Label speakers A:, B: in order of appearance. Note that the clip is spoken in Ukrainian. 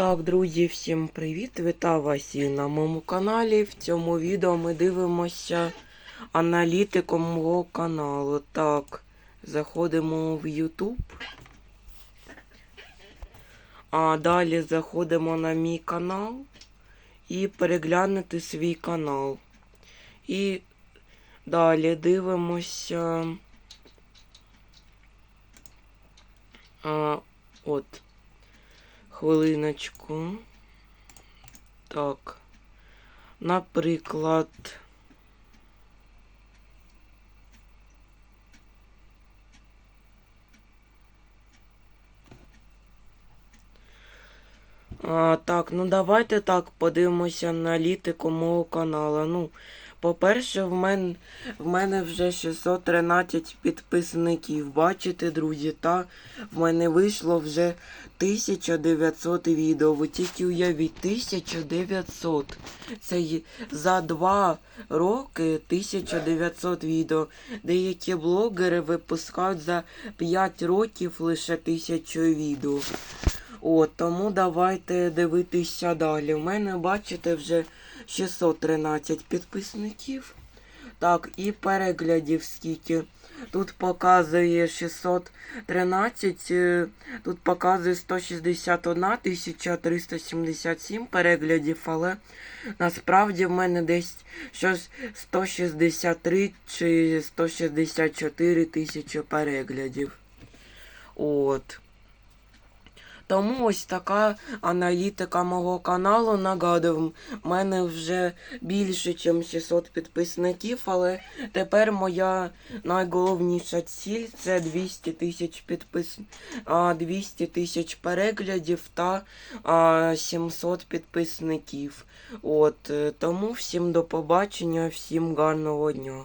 A: Так, друзі, всім привіт! Вітаю вас і на моєму каналі. В цьому відео ми дивимося аналітику мого каналу. Так, заходимо в YouTube. А далі заходимо на мій канал і переглянути свій канал. І далі дивимося. А, от. Хвилиночку. Так. Наприклад. А, так, ну давайте так подивимося аналітику мого каналу. Ну, по-перше, в мене, в мене вже 613 підписників. Бачите, друзі, та в мене вийшло вже 1900 відео. Ви тільки уявіть, 1900. Це за 2 роки 1900 відео. Деякі блогери випускають за 5 років лише 1000 відео. От, тому давайте дивитися далі. У мене, бачите, вже 613 підписників. Так, і переглядів скільки. Тут показує 613, е, тут показує 161 377 переглядів, але насправді в мене десь щось 163 чи 164 тисячі переглядів. От. Тому ось така аналітика мого каналу. Нагадую, в мене вже більше, ніж 600 підписників, але тепер моя найголовніша ціль це 200 тисяч підпис... 200 тисяч переглядів та 700 підписників. От, е, тому всім до побачення, всім гарного дня.